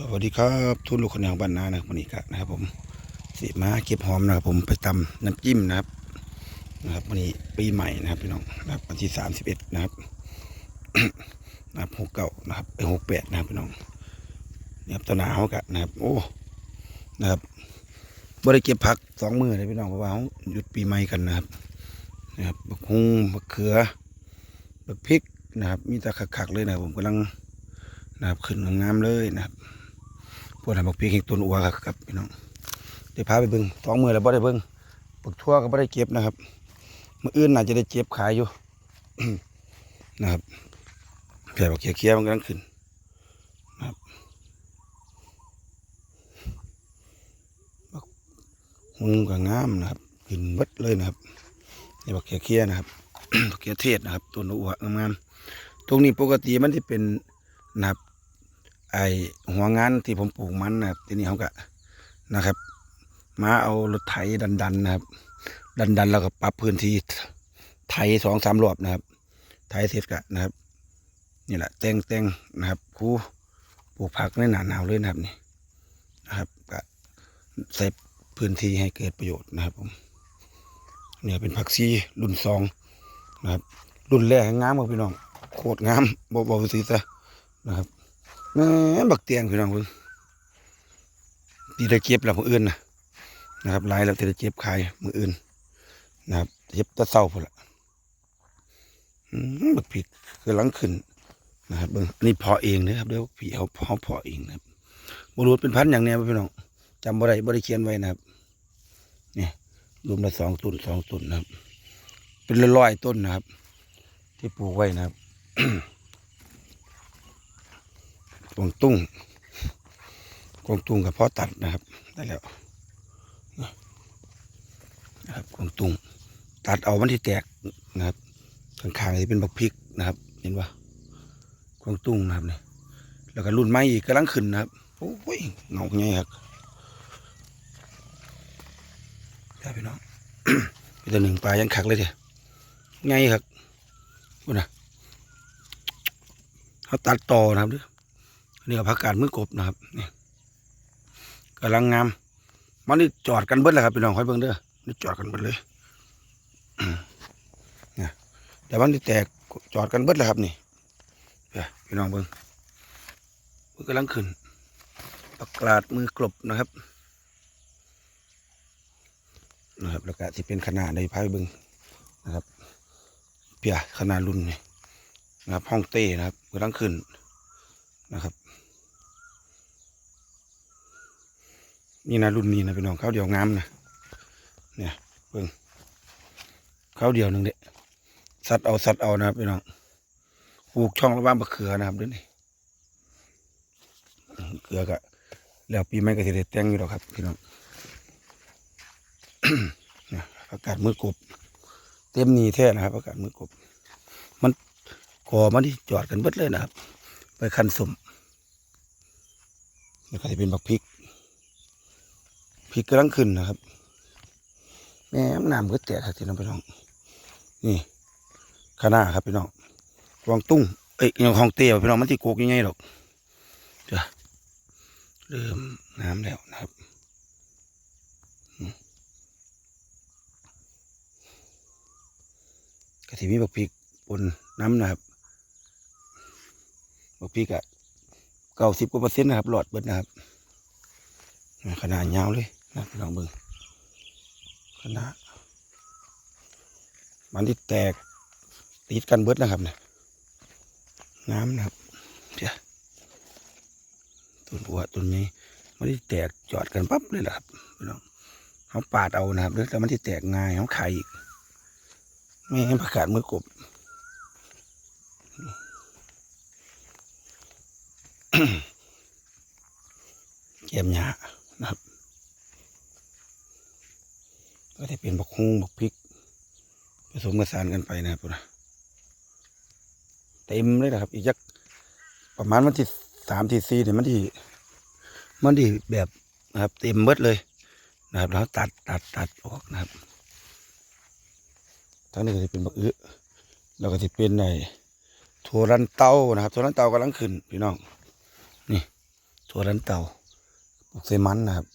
สวัสดีครับทุนลูกคนของบ้านนานะครับวันนี้ก็นะครับ ผมสีมาเก็บหอมนะครับ ผมไปตำน้ำจิ้มนะครับนะครับวันนี้ปีใหม่นะครับพี่น้องนะครับวันที่สามสิบเอ็ดนะครับนะครับหกเก้านะครับไปหกแปดนะครับพี่น้องนี่ครับตอนหนาวกันนะครับ โอ้นะครับบริเก็บผักสองมือเลยพี่น้องเพราะว่าหยุดปีใหม่กันนะครับนะครับบักฮุงบักเขือบักพริกนะครับ มีแต่ขักๆเลยนะครับผมกำลังนะครับขึ้นงามเลยนะครับ วกทำบักพีกเห็งตุนอัวครับครับพี่น้องเดี๋ยวพาไปเบิ้งสองมือแล้วบ่ได้เบิ้งปักทั่วก็บ่ได้เก็บนะครับมืออื่นน่าจะได้เจ็บขายอยู่นะครับแผ่บักเคี้ยวๆมันกำลังขึ้นนะครับบักฮุงก็งามนะครับขึ้นเบิดเลยนะครับนี่บักเคี้ยวๆนะครับบักเคี้ยวเทศนะครับตัวอัวงามๆตรงนี้ปกติมันที่เป็นนะครับ ไอหัวงานที่ผมปลูกมันนะครับทีนี้เขาก็นะครับ มาเอารถไถดันๆนะครับ ดันๆแล้วก็ปรับพื้นที่ไถสองสามรอบนะครับ ไถเสร็จก็นะครับนี่แหละแต่งแต่งนะครับครูปลูกผักในหนาหนาวเลยนะครับนี่นะครับก็ใส่พื้นที่ให้เกิดประโยชน์นะครับผมเนี่ยเป็นผักซีรุ่นสองนะครับ รุ่นแรกงามมากพี่น้องโคตรงามบ่บ่สิซะนะครับ บักเตียงพี่น้องเพิ่งตีได้เก็บแล้วมืออื่นนะนะครับหลายแล้วตีได้เก็บขายมืออื่น นะครับเก็บตะเศร้าพุ่นละบักผิดคือหลังขึ้นนะครับเบิ่งนนี้เพาะเองนะครับเดี๋ยวพี่เขาพาะเพาะเองนะครับบรูเป็นพันธุ์อย่างเนี้ยพี่น้องจำบ่ได้บ่ได้เขียนไว้นะครับนี่รวมละสองต้นสองต้นนะครับ เป็นร้อยต้นนะครับ ที่ปลูกไว้นะครับ กวงตุ้งกวงตุ้งกับพ่อตัดนะครับได้แล้วนะครับกวงตุ้งตัดเอามันที่แตกนะครับข้างๆจะเป็นบักพริกนะครับ เห็นปะกวงตุ้งนะครับเนี่ยแล้วก็รุ่นใหม่อีกกำลังขึ้นนะครับโอ้ยเงาไงครับได้พี่น้องเป็นตัวหนึ่งปลายังขักเลยเดียไงครับคุณนะเขาตัดต่อนะครับเด้อ นนี่ก็ผักกาดมือกบนะครับนี่กำลังงามมันนี่จอดกันเบิดเลยครับพี่น้องคอยเบิ่งเด้อนี่จอดกันเบิดเลยเนี่ยแต่มันที่แตกจอดกันเบิดเลยครับนี่เดี๋ยวพี่น้องเบิ่งมันกำลังขึ้นผักกาดมือกลบนะครับนะครับแล้วก็ที่เป็นขนาดในพายเบิ่งนะครับเปียขนาดรุ่นนี่นะครับห้องเต้นะครับกำลังขึ้น นะครับ นี่นะรุ่นนี้นะพี่น้องข้าวเดียวงามนะเนี่ยเบิ่งข้าวเดียวหนึ่งเด็สัตว์เอาสัตว์เอานะครับพี่น้องปลูกช่องระหว่างมะเขือนะครับเด้วยนี่เขือกะแล้วปีใหม่ก็จะได้แต่งอยู่แล้วครับพี่น้องเนี่ยอากาศมือกบ เต็มนีแท้นะครับอากาศมือกบ มันกอมันที่จอดกันเบิดเลยนะครับ ไปคันสมแล้วก็จะเป็นบักพริกพริกกำลังขึ้นนะครับ แม่น้ำก็แตกครับที่น้องพี่น้อง นี่ข้าหน้าครับพี่น้องกวางตุ้งเอ้ยยังของเตี้ยพี่น้องมันที่โกกยังไงหรอกเดี๋ยวเริ่มน้ำแล้วนะครับอืมกะทิมีบักพริกปนน้ำนะครับ บักพริกะเก้าสิบกว่าเปอร์เซ็นต์นะครับหลอดเบิดนะครับขนาดยาวเลยนะพี่น้องเบิ่งขนาดมันที่แตกติดกันเบิดนะครับเนี่ยน้ำนะครับเดี๋ยวต้นหัวต้นนี้มันที่แตกจอดกันปั๊บเลยนะครับพี่น้องเขาปาดเอานะครับแล้วมันที่แตกง่ายเขาขายอีกไม่ให้ประกาศมือกบ เก็บหญ้านะครับก็จะเป็นบักฮุงบักพริก ผสมผสานกันไปนะครับนะเต็มเลยนะครับ อีกจักประมาณวันที่สามที่สี่เนี่ยมันที่มันที่แบบนะครับ เต็มเบิดเลยนะครับแล้วตัดตัดตัดออกนะครับทั้งนี้ก็จะเป็นบักอื้อแล้วก็จะเป็นในถั่วรันเต้านะครับถั่วรันเต้ากำลังขึ้นพี่น้อง ถั่วลันเต่าปลูกใส่มันนะครับ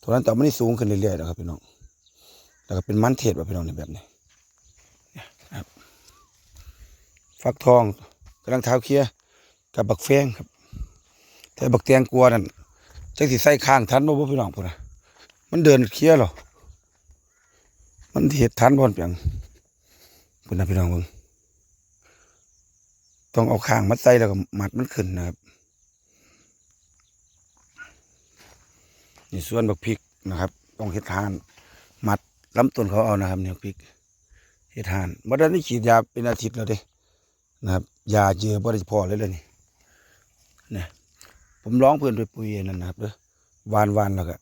ถั่วลันเต่ามันนี่สูงขึ้นเรื่อยๆนะครับพี่น้องแล้วก็เป็นมันเทศแบบพี่น้องในแบบนี้นะครับฟักทองกำลังเท้าเคลียกับบักแฟงครับ แต่บักแตงกลัวนั่นจังสิใส่ข้างทันบ่บ่พี่น้องพุ่นนะมันเดินเคลียหรอมันเฮ็ดทันบ่เปียงพุ่นนะพี่น้องเบิ่งต้องเอาข้างมัดใส่แล้วก็มัดมันขึ้นนะครับ นี่ส่วนบักพริกนะครับ ต้องเฮ็ดทาน มัดลำต้นเขาเอานะครับเนี่ยพริกเฮ็ดทานบ่ได้นี่ฉีดยาเป็นอาทิตย์แล้วเด้นะครับยาเยอะบ่ได้พอเลยเลยนี่นะผมร้องเพื่อนไปปุ๋ยนั่นนะครับเด้อวานวานแล้วก็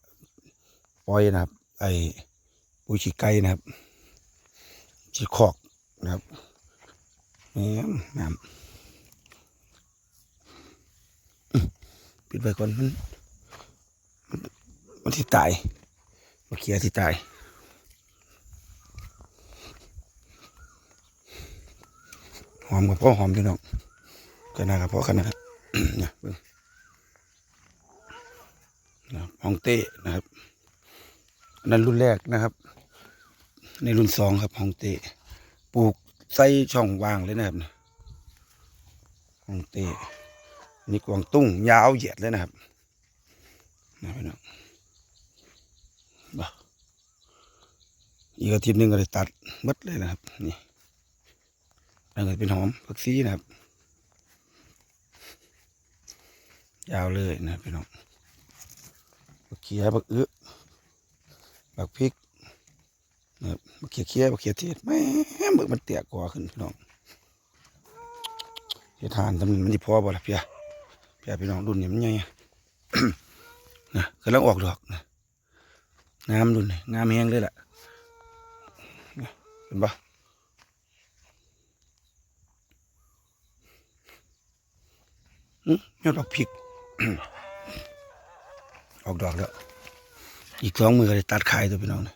ปล่อยนะครับ ไอ้ปุ๋ยขี้ไก่นะครับขี้คอกนะครับแหมน้ำปิดไว้ก่อนมัน มันที่ตายมาเคลียที่ตายหอมกับพ่อหอมพี่น้องก็น่ากับพ่อขนาดนะเบิ่งนะฮองเต้นะครับนนั้นรุ่นแรกนะครับ ในรุ่นสองครับฮองเต้ปลูกใส่ช่องว่างเลยนะครับฮองเต้นี่กวางตุ้งยาวเหยียดเลยนะครับนะพี่น้อง อีกอาทิตย์หนึ่งก็ได้ตัดหมดเลยนะครับ นี่นั่นก็เป็นหอมผักชีนะครับ ยาวเลยนะพี่น้องบักเขียบักอึบักพริกนะครับบักเขียเขียบักเขียเทศแม่เบิกมันเตี้ยกว่าขึ้นพี่น้องเฮ็ดทานทำมันจะพอบ่ล่ะเพียเพียพี่น้องรุ่นนี้มันใหญ่นะกำลังออกดอกนะงามดุนนี่งามแห้งเลยล่ะ ห็นปะอืมยอดดอกพริก ออกดอกแล้ว อีกสองมือก็ได้ตัดขายตัวพี่น้องนะ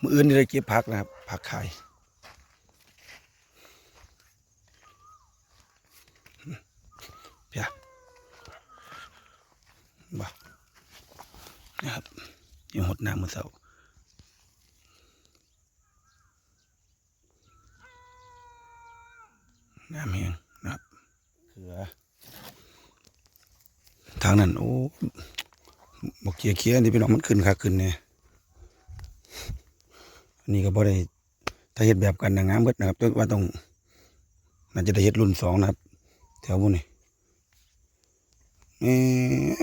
มืออื่นนี่ได้เก็บผักนะครับผักขายอืมเพียบ่นะครับยังหดน้ำมือเสา น้ำแห้งนะครับเขือทางนั้นโอ้บอกเคียเคียนี่พี่น้องมันขึ้นค่ะขึ้นเนี่ยอันนี้ก็บ่ได้ถ้าเห็ดแบบกันนะงามเบิดนะครับแต่ว่าต้องน่าจะได้เห็ดรุ่นสองนะครับ แถวบุนี่แห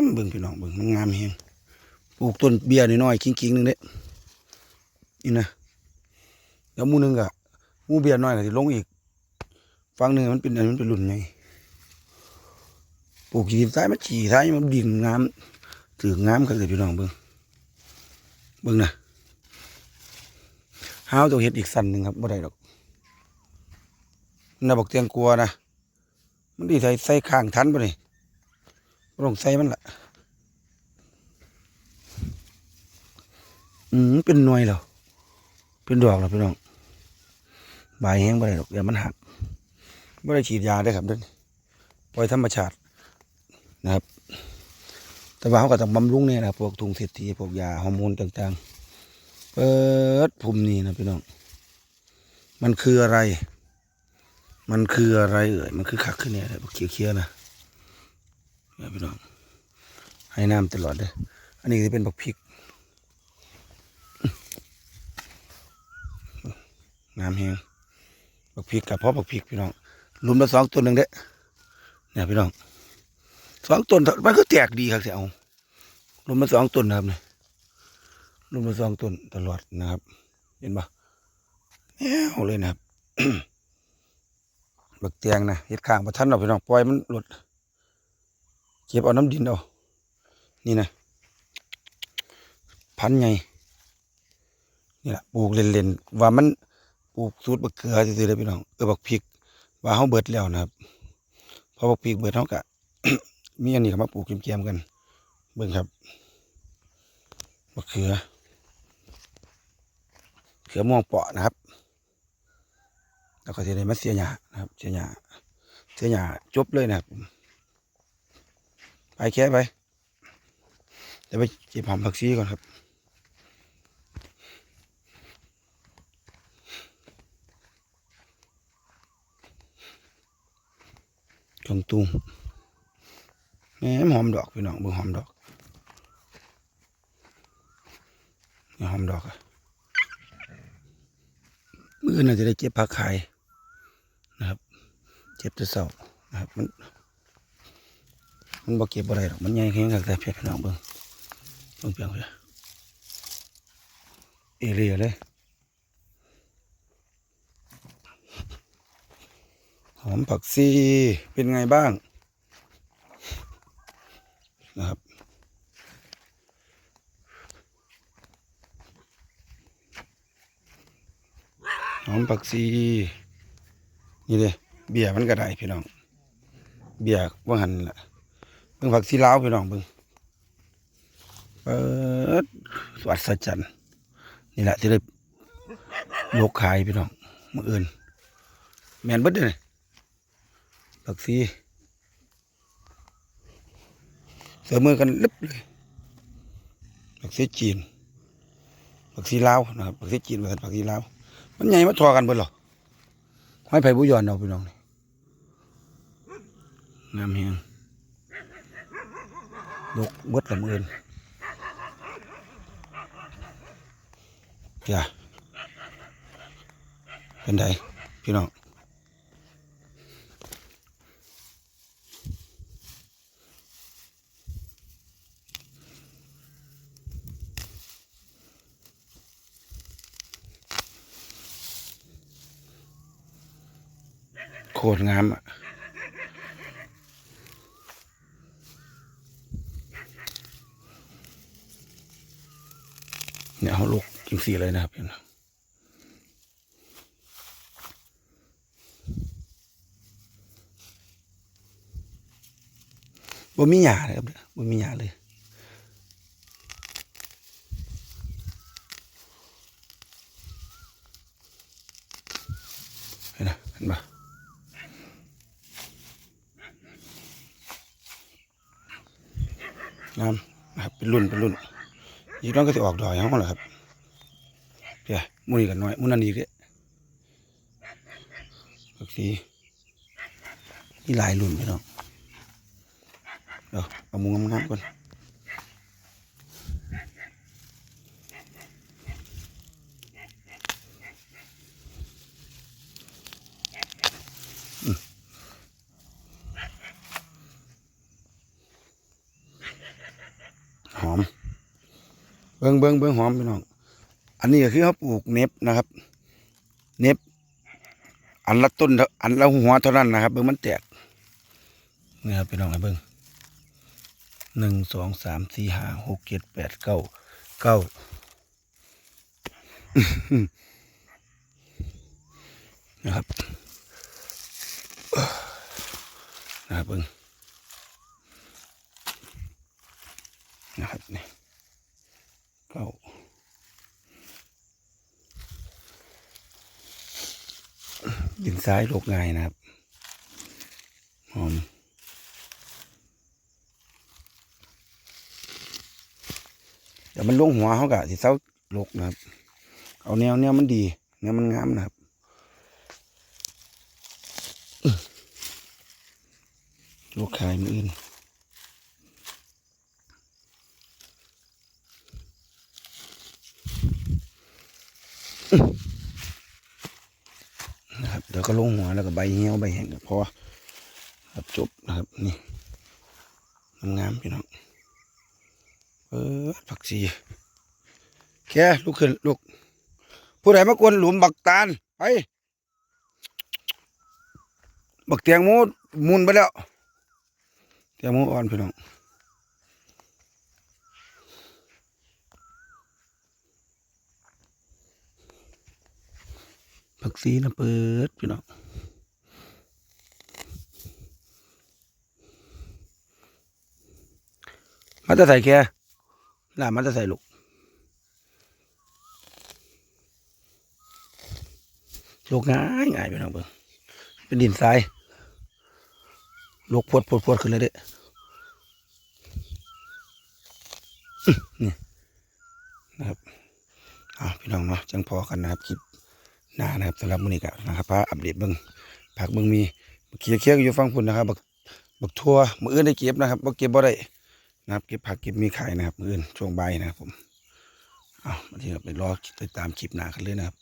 มเบิ่งพี่น้องเบิ่งมันงามแฮงปลูกต้นเบียร์น้อยๆคิงๆหนึงเด้นี่นะแล้วหมูหนึงก็หมูเบียร์น้อยก็สิลงอีก ฝั่งหนึงมันเป็นอันมันเป็นรุ่นไงปลูกขีดท้ายมันฉี่ท้ายมันดินงามถืองามกันเลยพี่น้องเบิ่งเบิ่งนะห้าวต้องเฮ็ดอีกสันหนึ่งครับบ่ได้ดอกน่าบอกเตียงกลัวนะมันดีใส่ใส่ข้างทันบ่นี่บ่ต้องใส่มันละอืมเป็นหน่วยเหรอเป็นดอกเหรอพี่น้องใบแห้งบ่ได้ดอกเดี๋ยวมันหัก ไม่ได้ฉีดยาได้ครับเด้นปล่อยธรรมชาตินะครับ แต่ว่าเขาก็ต้องบำรุงเนี่ยนะพวกทุงเศรษฐีพวกยาฮอร์โมนต่างๆ เปิดภูมินี่นะพี่น้อง มันคืออะไร มันคืออะไรเอ่ย มันคือคักขึ้นเนี่ยเขียวเขียวๆนะเนี่ยพี่น้อง ให้น้ำตลอดเลยอันนี้จะเป็นบักพริกน้ำแห้งบักพริกกับพ่อบักพริกพี่น้อง ลุมละสองต้นหนึ่งเด้เนี่ยพี่น้องสองต้นมันก็แตกดีครับเสียเอาลุมละสองต้นนะครับเนี่ยลุมละสองต้นตลอดนะครับ เห็นปะแนวเลยนะครับบักเตียงนะเฮ็ดข้างประทันเราพี่น้องปล่อยมันหลุดเก็บเอาน้ำดินเอานี่นะพันไงนี่แหละปลูกเล่นๆว่ามันปลูกสูตรบักเขือซื่อๆเลยพี่น้องเออบักพริก ว่าเขาเบิดแล้วนะครับพอบักพริกเบิดเขากะมีอันนี้ก็มาปลูกเกียมๆกัน เบิ่งครับบักเขือ เขือม่วงเปาะนะครับ แล้วก็จะได้มาเสียหญ้านะครับ เสียหญ้าเสียหญ้าจบเลยนะครับไปไปแค่ไปเดี๋ยวไปเก็บหอมผักชีก่อนครับ กองตุงแหมหอมดอกพี่น้องเบิ่งหอมดอกนี่หอมดอกอะมือน่าจะได้เก็บผักขายนะครับ เจ็บจะเศร้านะครับมันมันบ่เก็บบ่ได้หรอกมันใหญ่แข็งกับแต่เพชรพี่น้องเบิ่งเบิ่งเพียงเลยเอเรียเลย อมผักซีเป็นไงบ้าง นะครับ หอมผักซี นี่เลยเบียร์มันก็ได้พี่น้อง เบียร์ว่าหันละเบิ่งผักซีลาวพี่น้องเบิ่งเปิดสวัสดิ์จันนี่แหละที่ได้ยกขายพี่น้องมื่ออื่นแมนเบิดเลย ผักซีเสือมือกันลึบเลยผักซีจีนผักซีลาวนะครับผักซีจีนกับผักซีลาวมันใหญ่มาทอกันเบิดหรอไม่ไผ่บุยอนเอาพี่น้องนี่งามเฮียงลกเบิดลำเอินจ้าเป็นไดพี่น้อง คตรงามอะเนี่ยเขาลูกจริงสีเลยนะครับพี่น้องบ่มีหญ้าเลยครับเนี่ยบ่มีหญ้าเลย เห็นนะเห็นปะ งามนะครับเป็นรุ่นเป็นรุ่นอีกน้องก็จะออกดอกอย่างนั้นแหละครับเดี๋ยมุนี่กันน้อยมุนันอีกเลยผักสีนี่หลายรุ่นพี่น้องเดี๋ยวเอามุงงามๆก่อนหอม เบิ้งเบิ้งเบิ้งหอมพี่น้อง อันนี้ก็คือเขาปลูกเน็บนะครับ เน็บ อันละต้น อันละหัวเท่านั้นนะครับ เบิ้งมันแตกนี่ครับพี่น้องให้เบิ้งหนึ่งสองสามสี่ห้าหกเจ็ดแปดเก้าเก้านะครับนะครับเบิ้งนะครับนี่ เก้าดินซ้ายลกง่ายนะครับหอมเดี๋ยวมันลงหัวเขากะสิเศร้าลกนะครับ เอาแนวแนวมันดีแนวมันงามนะครับลูกขายมืออื่น นะครับเดี๋ยวก็ลงหัวแล้วก็ใบเหี่ยวใบแห้งก็พอครับจบนะครับนี่งามๆพี่น้องเออผักชีแค่ลูกขึ้นลูกผู้ใดมากวนหลุมบักตาลไปบักเตียงมูดมุนไปแล้วเตียงมูอ่อนพี่น้อง ผักซีนะเปิดพี่น้องมันจะใส่แค่น่ะมันจะใส่ลูกลูกง่ายง่ายพี่น้องเบิ่งเป็นดินทรายลูกพวดพวดพวดขึ้นเลยเด้อนี่นะครับเอาพี่น้องเนาะจังพอกันนะครับคลิป หน้านะครับสำหรับมื้อนี้ก็นะครับพาอัปเดตเบิ่งผักเบิ่งมีเคี้ยวเคี้ยวอยู่ฟังพุ่นนะครับบักบักทั่วมื้ออื่นได้เก็บนะครับบ่เก็บบ่ได้นะครับเก็บผักเก็บมีขายนะครับมื้ออื่นช่วงบ่ายนะครับผมเอามาที่เราไปรอติดตามคลิปหน้ากันเลยนะครับ